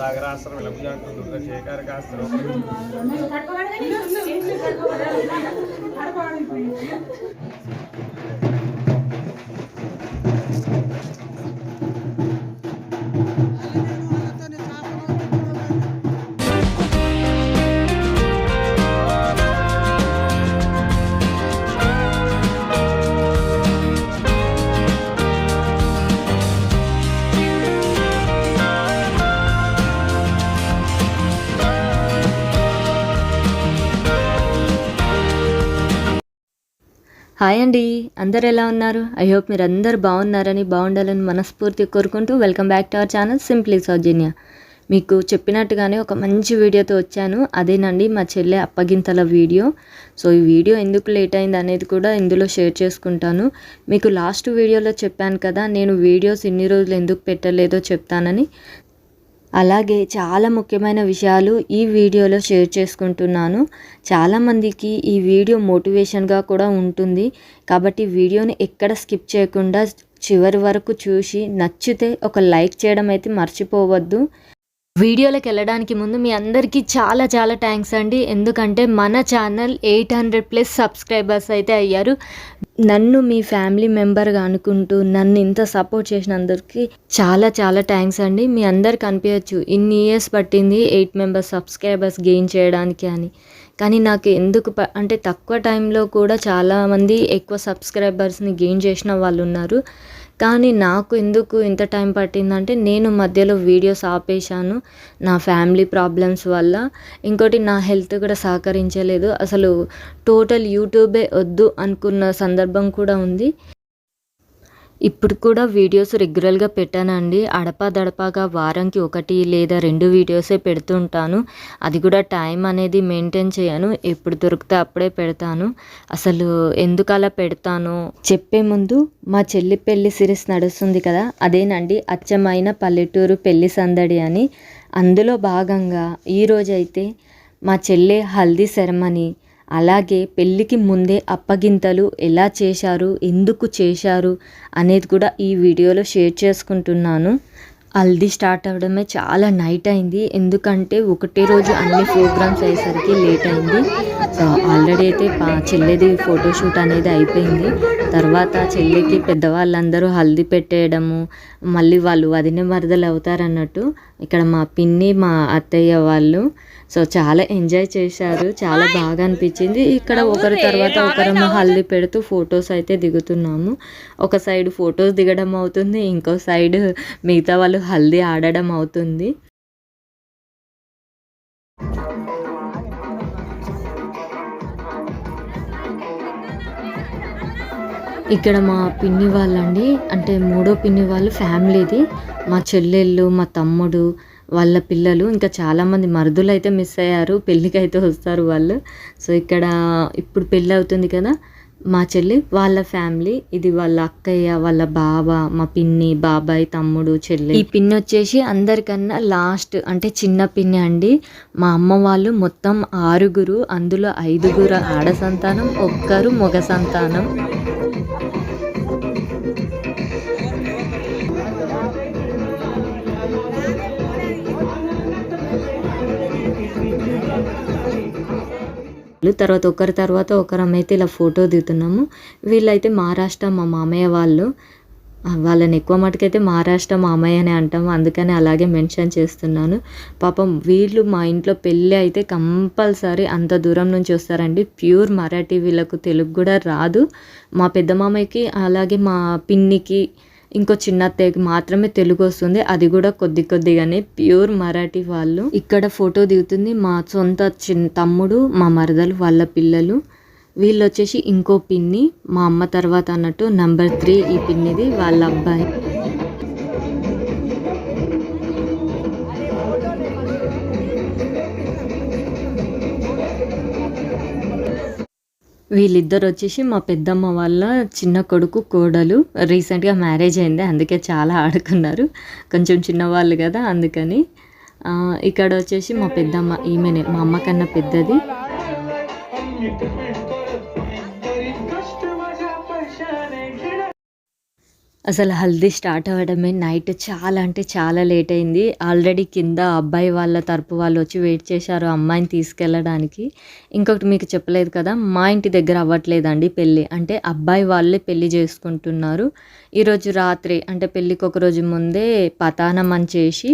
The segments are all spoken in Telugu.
సాగరాస్త్రం విలభుజాంతం దుర్గశేఖరకాస్త్రం హాయ్ అండి. అందరు ఎలా ఉన్నారు? ఐ హోప్ మీరు అందరు బాగున్నారని బాగుండాలని మనస్ఫూర్తి కోరుకుంటూ welcome back to our channel simply Soujanya. మీకు చెప్పినట్టుగానే ఒక మంచి వీడియోతో వచ్చాను. అదేనండి మా చెల్లె అప్పగింతల వీడియో. సో ఈ వీడియో ఎందుకు లేట్ అయింది అనేది కూడా ఇందులో షేర్ చేసుకుంటాను. మీకు లాస్ట్ వీడియోలో చెప్పాను కదా నేను వీడియోస్ ఇన్ని రోజులు ఎందుకు పెట్టలేదో చెప్తానని. అలాగే చాలా ముఖ్యమైన విషయాలు ఈ వీడియోలో షేర్ చేసుకుంటున్నాను. చాలామందికి ఈ వీడియో మోటివేషన్గా కూడా ఉంటుంది. కాబట్టి వీడియోని ఎక్కడ స్కిప్ చేయకుండా చివరి వరకు చూసి నచ్చితే ఒక లైక్ చేయడం అయితే మర్చిపోవద్దు. వీడియోలోకి వెళ్ళడానికి ముందు మీ అందరికీ చాలా చాలా థ్యాంక్స్ అండి. ఎందుకంటే మన channel eight hundred plus subscribers అయితే అయ్యారు. నన్ను మీ ఫ్యామిలీ మెంబర్గా అనుకుంటూ నన్ను ఇంత సపోర్ట్ చేసినందరికీ చాలా చాలా థ్యాంక్స్ అండి. మీ అందరికి అనిపించచ్చు ఇన్ని ఇయర్స్ పట్టింది ఎయిట్ మెంబర్స్ సబ్స్క్రైబర్స్ గెయిన్ చేయడానికి అని. కానీ నాకు ఎందుకు ప- అంటే తక్కువ టైంలో కూడా చాలామంది ఎక్కువ సబ్స్క్రైబర్స్ని గెయిన్ చేసిన వాళ్ళు ఉన్నారు. కానీ నాకు ఎందుకు ఇంత టైం పట్టిందంటే నేను మధ్యలో వీడియోస్ ఆపేశాను నా ఫ్యామిలీ ప్రాబ్లమ్స్ వల్ల. ఇంకోటి నా హెల్త్ కూడా సహకరించలేదు. అసలు టోటల్ యూట్యూబే వద్దు అనుకున్న సందర్భం కూడా ఉంది. ఇప్పుడు కూడా వీడియోస్ రెగ్యులర్గా పెట్టానండి. అడపా దడపాగా వారంకి ఒకటి లేదా రెండు వీడియోసే పెడుతుంటాను. అది కూడా టైం అనేది మెయింటైన్ చేయను. ఎప్పుడు దొరికితే అప్పుడే పెడతాను. అసలు ఎందుకు అలా పెడతాను? చెప్పే ముందు మా చెల్లి పెళ్ళి సిరీస్ నడుస్తుంది కదా అదేనండి అచ్చమైన పల్లెటూరు పెళ్ళి సందడి అని. అందులో భాగంగా ఈరోజైతే మా చెల్లి హల్దీ సెరమనీ అలాగే పెళ్ళికి ముందే అప్పగింతలు ఎలా చేశారు ఎందుకు చేశారు అనేది కూడా ఈ వీడియోలో షేర్ చేసుకుంటున్నాను. హల్దీ స్టార్ట్ అవ్వడమే చాలా నైట్ అయింది. ఎందుకంటే ఒకటే రోజు అన్ని ప్రోగ్రామ్స్ అయ్యేసరికి లేట్ అయింది. ఆల్రెడీ అయితే చెల్లిది ఫోటోషూట్ అనేది అయిపోయింది. తర్వాత చెల్లికి పెద్దవాళ్ళందరూ హల్దీ పెట్టేయడము మళ్ళీ వాళ్ళు వదిన మరదలు అవుతారన్నట్టు ఇక్కడ మా పిన్ని మా అత్తయ్య వాళ్ళు. సో చాలా ఎంజాయ్ చేశారు. చాలా బాగా అనిపించింది. ఇక్కడ ఒకరి తర్వాత ఒకరము హల్దీ పెడుతూ ఫొటోస్ అయితే దిగుతున్నాము. ఒక సైడ్ ఫొటోస్ దిగడం అవుతుంది ఇంకో సైడ్ మిగతా వాళ్ళు హల్దీ ఆడడం అవుతుంది. ఇక్కడ మా పిన్ని వాళ్ళండి అంటే మూడో పిన్ని వాళ్ళు ఫ్యామిలీది. మా చెల్లెళ్ళు మా తమ్ముడు వాళ్ళ పిల్లలు ఇంకా చాలామంది మరుదులు అయితే మిస్ అయ్యారు పెళ్ళికి అయితే వస్తారు వాళ్ళు. సో ఇక్కడ ఇప్పుడు పెళ్ళి అవుతుంది కదా మా చెల్లి వాళ్ళ ఫ్యామిలీ ఇది వాళ్ళ అక్కయ్య వాళ్ళ బావ మా పిన్ని బాబాయ్ తమ్ముడు చెల్లి. ఈ పిన్ని వచ్చేసి అందరికన్నా లాస్ట్ అంటే చిన్న పిన్ని అండి. మా అమ్మ వాళ్ళు మొత్తం ఆరుగురు అందులో ఐదుగురు ఆడ సంతానం ఒక్కరు మగ సంతానం. తర్వాత ఒకరి తర్వాత ఒకరం అయితే ఇలా ఫోటో దిగుతున్నాము. వీళ్ళైతే మహారాష్ట్ర మా మామయ్య వాళ్ళు. వాళ్ళని ఎక్కువ మటుకైతే మహారాష్ట్ర మామయ్య అని అంటాము. అందుకని అలాగే మెన్షన్ చేస్తున్నాను. పాపం వీళ్ళు మా ఇంట్లో పెళ్ళి అయితే కంపల్సరీ అంత దూరం నుంచి వస్తారండి. ప్యూర్ మరాఠీ వీళ్ళకు తెలుగు కూడా రాదు. మా పెద్ద మామయ్యకి అలాగే మా పిన్నికి ఇంకో చిన్న అత్తయ్యకి మాత్రమే తెలుగు వస్తుంది. అది కూడా కొద్ది కొద్దిగానే. ప్యూర్ మరాఠీ వాళ్ళు. ఇక్కడ ఫోటో దిగుతుంది మా సొంత చిన్న తమ్ముడు మా మరదలు వాళ్ళ పిల్లలు. వీళ్ళు వచ్చేసి ఇంకో పిన్ని. మా అమ్మ తర్వాత అన్నట్టు నంబర్ త్రీ ఈ పిన్నిది వాళ్ళ అబ్బాయి. వీళ్ళిద్దరు వచ్చేసి మా పెద్దమ్మ వాళ్ళ చిన్న కొడుకు కోడలు రీసెంట్గా మ్యారేజ్ అయింది అందుకే చాలా ఆడుకున్నారు. కొంచెం చిన్నవాళ్ళు కదా అందుకని. ఇక్కడ వచ్చేసి మా పెద్దమ్మ ఈమెనే మా అమ్మ కన్నా పెద్దది. అసలు హల్దీ స్టార్ట్ అవ్వడమే నైట్ చాలా అంటే చాలా లేట్ అయింది. ఆల్రెడీ కింద అబ్బాయి వాళ్ళ తరపు వాళ్ళు వచ్చి వెయిట్ చేశారు అమ్మాయిని తీసుకెళ్ళడానికి. ఇంకొకటి మీకు చెప్పలేదు కదా మా ఇంటి దగ్గర అవ్వట్లేదండి పెళ్ళి. అంటే అబ్బాయి వాళ్ళే పెళ్ళి చేసుకుంటున్నారు. ఈరోజు రాత్రి అంటే పెళ్ళికి ఒక రోజు ముందే పతానం అని చేసి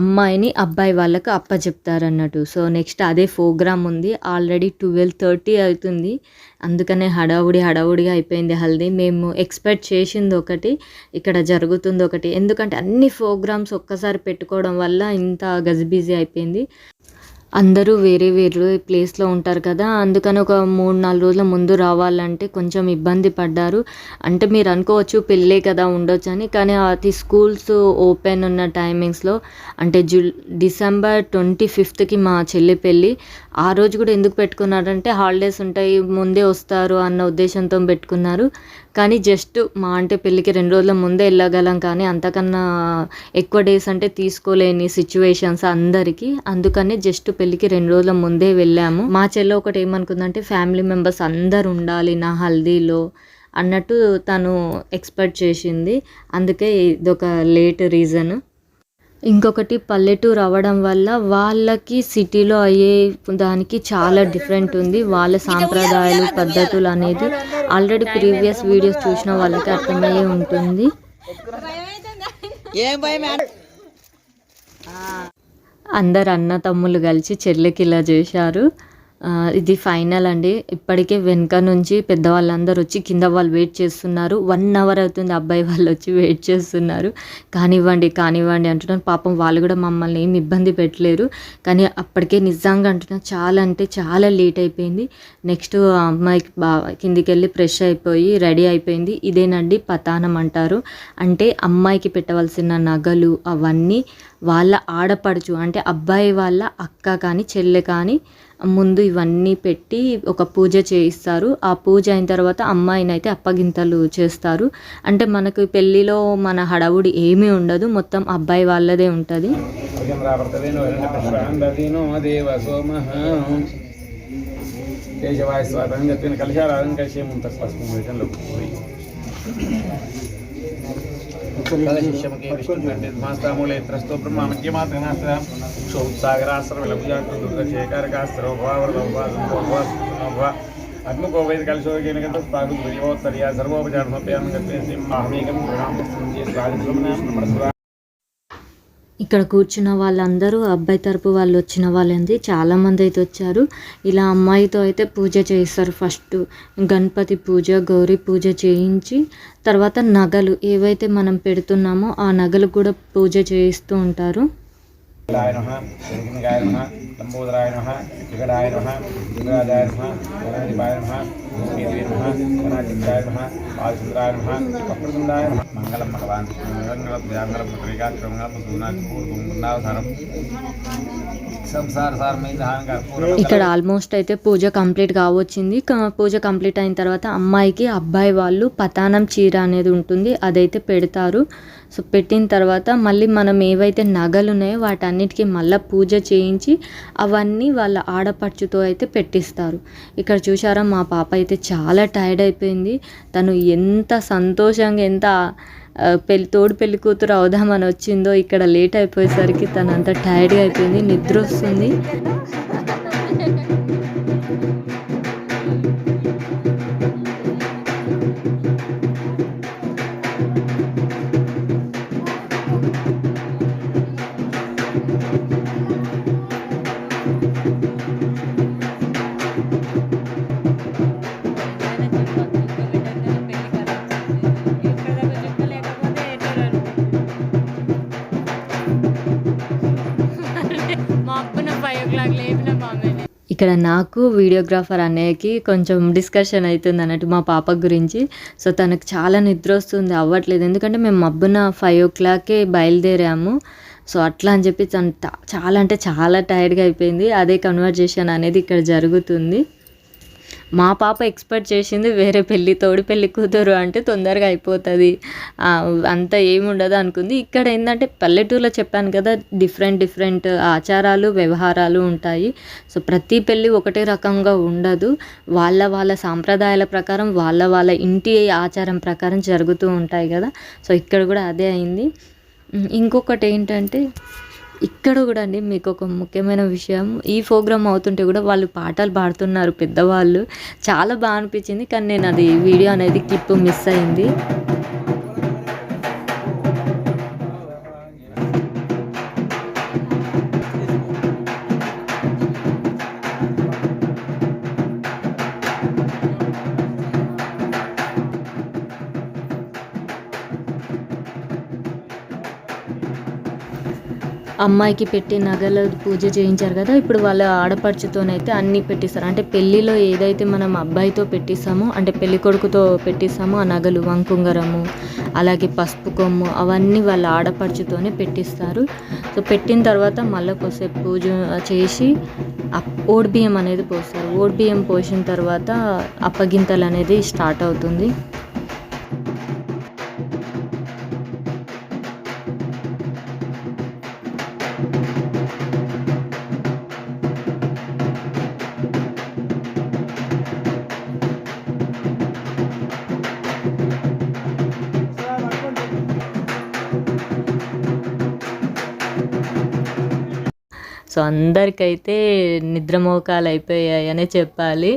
అమ్మాయిని అబ్బాయి వాళ్ళకు అప్పచెప్తారన్నట్టు సో నెక్స్ట్ అదే ప్రోగ్రామ్ ఉంది. ఆల్రెడీ ట్వెల్వ్ థర్టీ అవుతుంది. అందుకనే హడావుడి హడావుడిగా అయిపోయింది హల్దీ. మేము ఎక్స్పెక్ట్ చేసింది ఒకటి ఇక్కడ జరుగుతుంది ఒకటి. ఎందుకంటే అన్ని ప్రోగ్రామ్స్ ఒక్కసారి పెట్టుకోవడం వల్ల ఇంత గజిబిజీ అయిపోయింది. అందరూ వేరే వేరే ప్లేస్లో ఉంటారు కదా అందుకని ఒక మూడు నాలుగు రోజుల ముందు రావాలంటే కొంచెం ఇబ్బంది పడ్డారు. అంటే మీరు అనుకోవచ్చు పెళ్ళే కదా ఉండొచ్చు అని కానీ అది స్కూల్స్ ఓపెన్ ఉన్న టైమింగ్స్లో అంటే జు డిసెంబర్ ట్వంటీ ఫిఫ్త్కి మా చెల్లి పెళ్ళి. ఆ రోజు కూడా ఎందుకు పెట్టుకున్నారంటే హాలిడేస్ ఉంటాయి ముందే వస్తారు అన్న ఉద్దేశంతో పెట్టుకున్నారు. కానీ జస్ట్ మా అంటే పెళ్ళికి రెండు రోజుల ముందే వెళ్ళగలం కానీ అంతకన్నా ఎక్కువ డేస్ అంటే తీసుకోలేని సిచ్యువేషన్స్ అందరికీ. అందుకనే జస్ట్ పెళ్ళికి రెండు రోజుల ముందే వెళ్ళాము. మా చెల్లె ఒకటి ఏమనుకుందంటే ఫ్యామిలీ మెంబర్స్ అందరు ఉండాలి నా హల్దీలో అన్నట్టు తను ఎక్స్పెక్ట్ చేసింది. అందుకే ఇదొక లేట్ రీజన్ ఇంకొకటి పల్లెటూరు అవ్వడం వల్ల వాళ్ళకి సిటీలో అయ్యే దానికి చాలా డిఫరెంట్ ఉంది. వాళ్ళ సాంప్రదాయాలు పద్ధతులు అనేది ఆల్రెడీ ప్రీవియస్ వీడియోస్ చూసిన వాళ్ళకి అర్థమయ్యే ఉంటుంది. అందరు అన్న తమ్ముళ్ళు కలిసి చెల్లికి ఇలా చేశారు. ఇది ఫైనల్ అండి. ఇప్పటికే వెనక నుంచి పెద్దవాళ్ళందరూ వచ్చి కింద వాళ్ళు వెయిట్ చేస్తున్నారు. వన్ అవర్ అవుతుంది అబ్బాయి వాళ్ళు వచ్చి వెయిట్ చేస్తున్నారు. కానివ్వండి కానివ్వండి అంటున్నాను పాపం వాళ్ళు కూడా మమ్మల్ని ఏమి ఇబ్బంది పెట్టలేరు. కానీ అప్పటికే నిజంగా అంటున్నా చాలా అంటే చాలా లేట్ అయిపోయింది. నెక్స్ట్ అమ్మాయికి బా కిందికి వెళ్ళి ఫ్రెష్ అయిపోయి రెడీ అయిపోయింది. ఇదేనండి పతానం అంటారు. అంటే అమ్మాయికి పెట్టవలసిన నగలు అవన్నీ వాళ్ళ ఆడపడుచు అంటే అబ్బాయి వాళ్ళ అక్క కానీ చెల్లె కానీ ముందు ఇవన్నీ పెట్టి ఒక పూజ చేయిస్తారు. ఆ పూజ అయిన తర్వాత అమ్మాయిని అయితే అప్పగింతలు చేస్తారు. అంటే మనకు పెళ్ళిలో మన హడావుడి ఏమీ ఉండదు. మొత్తం అబ్బాయి వాళ్ళదే ఉంటుంది. కేశవాయ పసుపు వేషంలో పోయి కలశిష్యమకే విష్ణుమాస్తామూలేత్రస్తో బ్రహ్మ మధ్యమాత్రనాస్త క్షోత్సాగరాస్త్ర విలభుజాంత దుర్గశేఖరకాస్త్ర అగ్నుకో వేద కలిశోగేన గత ఇక్కడ కూర్చున్న వాళ్ళందరూ అబ్బాయి తరపు వాళ్ళు వచ్చిన వాళ్ళంది చాలామంది అయితే వచ్చారు. ఇలా అమ్మాయితో అయితే పూజ చేస్తారు ఫస్ట్. గణపతి పూజ గౌరీ పూజ చేయించి తర్వాత నగలు ఏవైతే మనం పెడుతున్నామో ఆ నగలు కూడా పూజ చేయిస్తూ ఉంటారు. లాయ నమ శంకరాయ నమ లంబోదరాయ నమ వికటాయ నమ లింగరాజాయ నమ గణాధిపాయ నమ భూమిదేవి నమ గణాచిత్రాయ నమ బాలచంద్రాయ నమ వక్రతుండాయ నమ మంగళం భగవాన్ మంగళం పుత్రికాక్షరంగా సంసార సారమైన ఇక్కడ ఆల్మోస్ట్ అయితే పూజ కంప్లీట్ కావచ్చింది. పూజ కంప్లీట్ అయిన తర్వాత అమ్మాయికి అబ్బాయి వాళ్ళు పతానం చీర అనేది ఉంటుంది. అదైతే పెడతారు. సో పెట్టిన తర్వాత మళ్ళీ మనం ఏవైతే నగలు ఉన్నాయో వాటన్నిటికీ మళ్ళీ పూజ చేయించి అవన్నీ వాళ్ళ ఆడపడుచుతో అయితే పెట్టిస్తారు. ఇక్కడ చూసారా మా పాప అయితే చాలా టైర్డ్ అయిపోయింది. తను ఎంత సంతోషంగా ఎంత పెళ్ళి తోడు పెళ్ళి కూతురు అవుదామని వచ్చిందో ఇక్కడ లేట్ అయిపోయేసరికి తను అంత టైర్డ్గా అయిపోయింది నిద్ర వస్తుంది. ఇక్కడ నాకు వీడియోగ్రాఫర్ అనేకి కొంచెం డిస్కషన్ అవుతుంది అన్నట్టు మా పాప గురించి. సో తనకు చాలా నిద్ర వస్తుంది అవ్వట్లేదు. ఎందుకంటే మేము మబ్బున ఫైవ్ ఓ క్లాక్కే బయలుదేరాము. సో అట్లా అని చెప్పి తను చాలా అంటే చాలా టైర్డ్గా అయిపోయింది. అదే కన్వర్జేషన్ అనేది ఇక్కడ జరుగుతుంది. మా పాప ఎక్స్పెక్ట్ చేసింది వేరే పెళ్ళి తోడు పెళ్ళి కూతురు అంటే తొందరగా అయిపోతుంది. అంత ఏముండదు అనుకుంది. ఇక్కడ ఏంటంటే పల్లెటూరులో చెప్పాను కదా డిఫరెంట్ డిఫరెంట్ ఆచారాలు వ్యవహారాలు ఉంటాయి. సో ప్రతి పెళ్ళి ఒకటే రకంగా ఉండదు. వాళ్ళ వాళ్ళ సాంప్రదాయాల ప్రకారం వాళ్ళ వాళ్ళ ఇంటి ఆచారం ప్రకారం జరుగుతూ ఉంటాయి కదా. సో ఇక్కడ కూడా అదే అయింది. ఇంకొకటి ఏంటంటే ఇక్కడ కూడా అండి మీకు ఒక ముఖ్యమైన విషయం. ఈ ప్రోగ్రామ్ అవుతుంటే కూడా వాళ్ళు పాటలు పాడుతున్నారు పెద్దవాళ్ళు. చాలా బాగా అనిపించింది కానీ నేను అది వీడియో అనేది క్లిప్ మిస్ అయింది. అమ్మాయికి పెట్టి నగలు పూజ చేయించారు కదా ఇప్పుడు వాళ్ళ ఆడపడుచుతోనైతే అన్నీ పెట్టిస్తారు. అంటే పెళ్ళిలో ఏదైతే మనం అబ్బాయితో పెట్టిస్తామో అంటే పెళ్ళి కొడుకుతో పెట్టిస్తామో ఆ నగలు వంకుంగరము అలాగే పసుపు కొమ్ము అవన్నీ వాళ్ళ ఆడపడుచుతోనే పెట్టిస్తారు. సో పెట్టిన తర్వాత మళ్ళీ కొద్దిసేపు పూజ చేసి అప్- బియ్యం అనేది పోస్తారు. ఓడి బియ్యం పోసిన తర్వాత అప్పగింతలు అనేది స్టార్ట్ అవుతుంది. సో అందరికైతే నిద్రమోకాలు అయిపోయాయనే చెప్పాలి.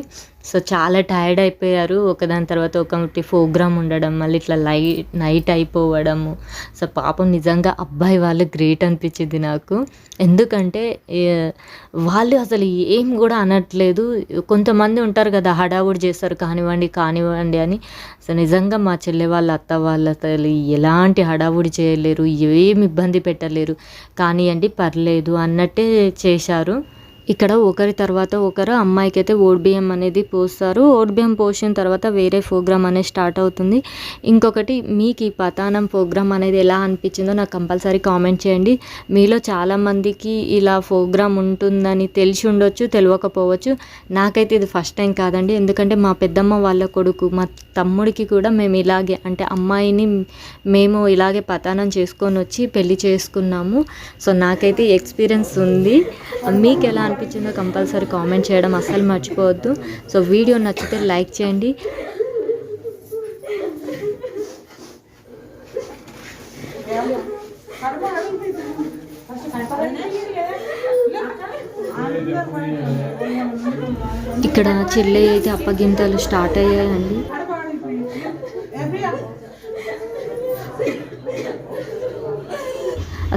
సో చాలా టైర్డ్ అయిపోయారు. ఒకదాని తర్వాత ఒకటి ప్రోగ్రామ్ ఉండడం మళ్ళీ ఇట్లా లై నైట్ అయిపోవడము సో పాపం నిజంగా అబ్బాయి వాళ్ళు గ్రేట్ అనిపించింది నాకు. ఎందుకంటే వాళ్ళు అసలు ఏం కూడా అనట్లేదు. కొంతమంది ఉంటారు కదా హడావుడి చేస్తారు కానివ్వండి కానివ్వండి అని. సో నిజంగా మా చెల్లె వాళ్ళ అత్త వాళ్ళ అసలు ఎలాంటి హడావుడి చేయలేరు ఏమి ఇబ్బంది పెట్టలేరు. కానివ్వండి పర్లేదు అన్నట్టే చేశారు. ఇక్కడ ఒకరి తర్వాత ఒకరు అమ్మాయికి అయితే బియ్యం అనేది పోస్తారు. బియ్యం పోసిన తర్వాత వేరే ప్రోగ్రామ్ అనేది స్టార్ట్ అవుతుంది. ఇంకొకటి మీకు ఈ పతానం ప్రోగ్రామ్ అనేది ఎలా అనిపించిందో నాకు కంపల్సరీ కామెంట్ చేయండి. మీలో చాలామందికి ఇలా ప్రోగ్రామ్ ఉంటుందని తెలిసి ఉండొచ్చు తెలియకపోవచ్చు. నాకైతే ఇది ఫస్ట్ టైం కాదండి. ఎందుకంటే మా పెద్దమ్మ వాళ్ళ కొడుకు మా తమ్ముడికి కూడా మేము ఇలాగే అంటే అమ్మాయిని మేము ఇలాగే పతానం చేసుకొని వచ్చి పెళ్ళి చేసుకున్నాము. సో నాకైతే ఎక్స్పీరియన్స్ ఉంది. మీకు ఎలా అనిపించిందో కంపల్సరీ కామెంట్ చేయడం అస్సలు మర్చిపోవద్దు. సో వీడియో నచ్చితే లైక్ చేయండి. ఇక్కడ చెల్లె అయితే అప్పగింతలు స్టార్ట్ అయ్యాయండి.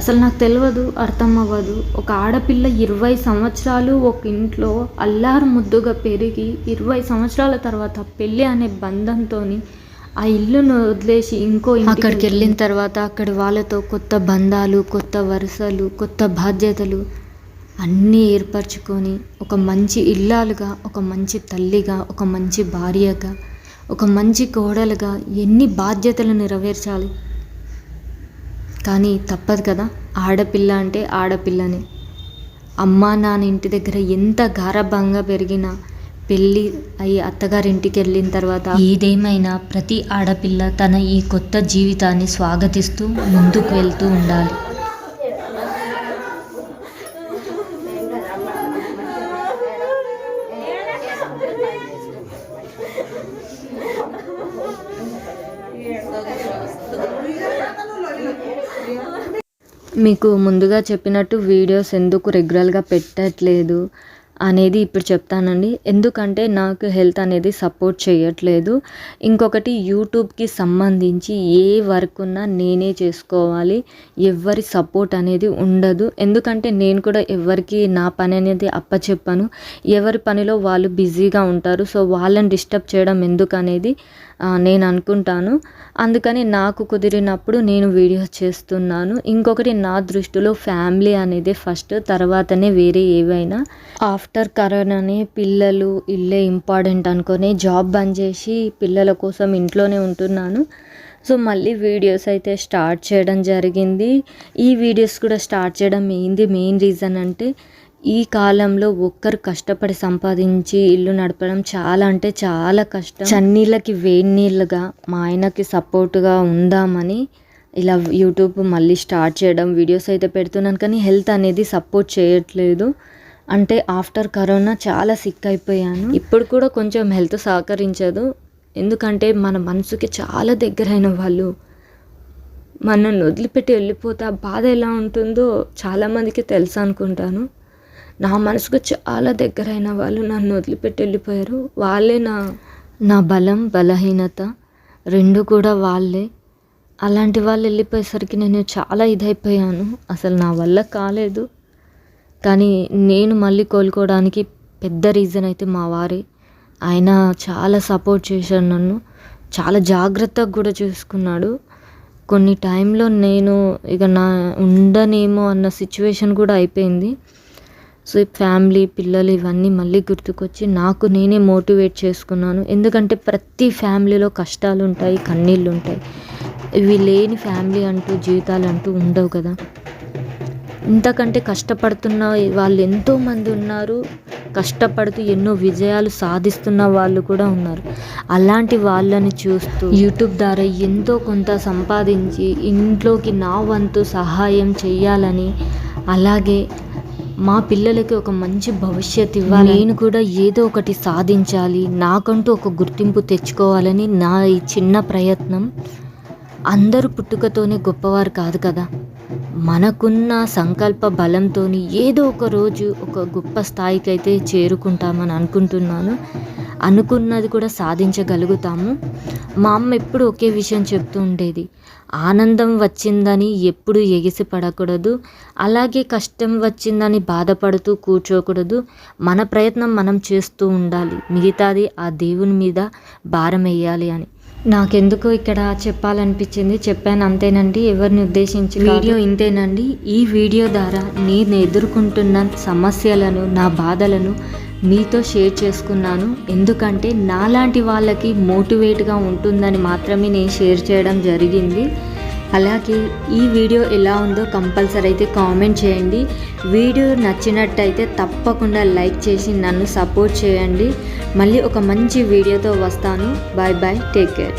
అసలు నాకు తెలియదు అర్థం అవ్వదు ఒక ఆడపిల్ల ఇరవై సంవత్సరాలు ఒక ఇంట్లో అల్లారు ముద్దుగా పెరిగి ఇరవై సంవత్సరాల తర్వాత పెళ్ళి అనే బంధంతో ఆ ఇల్లును వదిలేసి ఇంకో అక్కడికి వెళ్ళిన తర్వాత అక్కడి వాళ్ళతో కొత్త బంధాలు కొత్త వరుసలు కొత్త బాధ్యతలు అన్నీ ఏర్పరచుకొని ఒక మంచి ఇల్లాలుగా ఒక మంచి తల్లిగా ఒక మంచి భార్యగా ఒక మంచి కోడలుగా ఎన్ని బాధ్యతలు నెరవేర్చాలి? కానీ తప్పదు కదా. ఆడపిల్ల అంటే ఆడపిల్లనే. అమ్మా నాన్న ఇంటి దగ్గర ఎంత గారభంగా పెరిగినా పెళ్ళి అయ్యి అత్తగారింటికి వెళ్ళిన తర్వాత ఏదేమైనా ప్రతి ఆడపిల్ల తన ఈ కొత్త జీవితాన్ని స్వాగతిస్తూ ముందుకు వెళ్తూ ఉండాలి. మీకు ముందుగా చెప్పినట్టు వీడియోస్ ఎందుకు రెగ్యులర్గా పెట్టట్లేదు అనేది ఇప్పుడు చెప్తానండి. ఎందుకంటే నాకు హెల్త్ అనేది సపోర్ట్ చేయట్లేదు. ఇంకొకటి యూట్యూబ్కి సంబంధించి ఏ వర్క్ ఉన్నా నేనే చేసుకోవాలి. ఎవరి సపోర్ట్ అనేది ఉండదు. ఎందుకంటే నేను కూడా ఎవరికి నా పని అనేది అప్పచెప్పాను. ఎవరి పనిలో వాళ్ళు బిజీగా ఉంటారు. సో వాళ్ళని డిస్టర్బ్ చేయడం ఎందుకు అనేది నేను అనుకుంటాను. అందుకని నాకు కుదిరినప్పుడు నేను వీడియోస్ చేస్తున్నాను. ఇంకొకటి నా దృష్టిలో ఫ్యామిలీ అనేది ఫస్ట్ తర్వాతనే వేరే ఏవైనా. ఆఫ్టర్ కరోనానే పిల్లలు ఇల్లే ఇంపార్టెంట్ అనుకొని జాబ్ బంద్ చేసి పిల్లల కోసం ఇంట్లోనే ఉంటున్నాను. సో మళ్ళీ వీడియోస్ అయితే స్టార్ట్ చేయడం జరిగింది. ఈ వీడియోస్ కూడా స్టార్ట్ చేయడం ఏంది మెయిన్ రీజన్ అంటే ఈ కాలంలో ఒక్కరు కష్టపడి సంపాదించి ఇల్లు నడపడం చాలా అంటే చాలా కష్టం. చన్నీళ్ళకి వేడి నీళ్ళుగా మా ఆయనకి సపోర్ట్గా ఉందామని ఇలా యూట్యూబ్ మళ్ళీ స్టార్ట్ చేయడం వీడియోస్ అయితే పెడుతున్నాను కానీ హెల్త్ అనేది సపోర్ట్ చేయట్లేదు. అంటే ఆఫ్టర్ కరోనా చాలా సిక్ అయిపోయాను. ఇప్పుడు కూడా కొంచెం హెల్త్ సహకరించదు. ఎందుకంటే మన మనసుకి చాలా దగ్గరైన వాళ్ళు. మనల్ని వదిలిపెట్టి వెళ్ళిపోతే ఆ బాధ ఎలా ఉంటుందో చాలామందికి తెలుసు అనుకుంటాను. నా మనసుకు చాలా దగ్గరైన వాళ్ళు నన్ను వదిలిపెట్టి వెళ్ళిపోయారు. వాళ్ళే నా నా బలం బలహీనత రెండు కూడా వాళ్ళే. అలాంటి వాళ్ళు వెళ్ళిపోయేసరికి నేను చాలా ఇదైపోయాను. అసలు నా వల్ల కాలేదు. కానీ నేను మళ్ళీ కోలుకోవడానికి పెద్ద రీజన్ అయితే మా వారే. ఆయన చాలా సపోర్ట్ చేశాడు నన్ను. చాలా జాగ్రత్తగా కూడా చూసుకున్నాడు. కొన్ని టైంలో నేను ఇక నా ఉండనేమో అన్న సిచ్యువేషన్ కూడా అయిపోయింది. సో ఈ ఫ్యామిలీ పిల్లలు ఇవన్నీ మళ్ళీ గుర్తుకొచ్చి నాకు నేనే మోటివేట్ చేసుకున్నాను. ఎందుకంటే ప్రతి ఫ్యామిలీలో కష్టాలు ఉంటాయి కన్నీళ్ళు ఉంటాయి ఇవి లేని ఫ్యామిలీ అంటూ జీవితాలు అంటూ ఉండవు కదా. ఇంతకంటే కష్టపడుతున్న వాళ్ళు ఎంతోమంది ఉన్నారు. కష్టపడుతూ ఎన్నో విజయాలు సాధిస్తున్న వాళ్ళు కూడా ఉన్నారు. అలాంటి వాళ్ళని చూస్తూ యూట్యూబ్ ద్వారా ఎంతో కొంత సంపాదించి ఇంట్లోకి నా వంతు సహాయం చేయాలని అలాగే మా పిల్లలకి ఒక మంచి భవిష్యత్తు ఇవ్వాలి. నేను కూడా ఏదో ఒకటి సాధించాలి. నాకంటూ ఒక గుర్తింపు తెచ్చుకోవాలని నా ఈ చిన్న ప్రయత్నం అందరూ పుట్టుకతోనే గొప్పవారు కాదు కదా. మనకున్న సంకల్ప బలంతో ఏదో ఒక రోజు ఒక గొప్ప స్థాయికి అయితే చేరుకుంటామని అనుకుంటున్నాను. అనుకున్నది కూడా సాధించగలుగుతాము. మా అమ్మ ఎప్పుడు ఒకే విషయం చెప్తూ ఉండేది. ఆనందం వచ్చిందని ఎప్పుడు ఎగిసి పడకూడదు. అలాగే కష్టం వచ్చిందని బాధపడుతూ కూర్చోకూడదు. మన ప్రయత్నం మనం చేస్తూ ఉండాలి. మిగతాది ఆ దేవుని మీద భారం వేయాలి అని. నాకెందుకో ఇక్కడ చెప్పాలనిపించింది. చెప్పాను అంతేనండి. ఎవరిని ఉద్దేశించి వీడియో ఇంతేనండి. ఈ వీడియో ద్వారా నేను ఎదుర్కొంటున్న సమస్యలను నా బాధలను మీతో షేర్ చేసుకున్నాను. ఎందుకంటే నాలాంటి వాళ్ళకి మోటివేట్గా ఉంటుందని మాత్రమే నేను షేర్ చేయడం జరిగింది. అలాగే ఈ వీడియో ఎలా ఉందో కంపల్సరీ అయితే కామెంట్ చేయండి. వీడియో నచ్చినట్టయితే తప్పకుండా లైక్ చేసి నన్ను సపోర్ట్ చేయండి. మళ్ళీ ఒక మంచి వీడియోతో వస్తాను. Bye bye take care.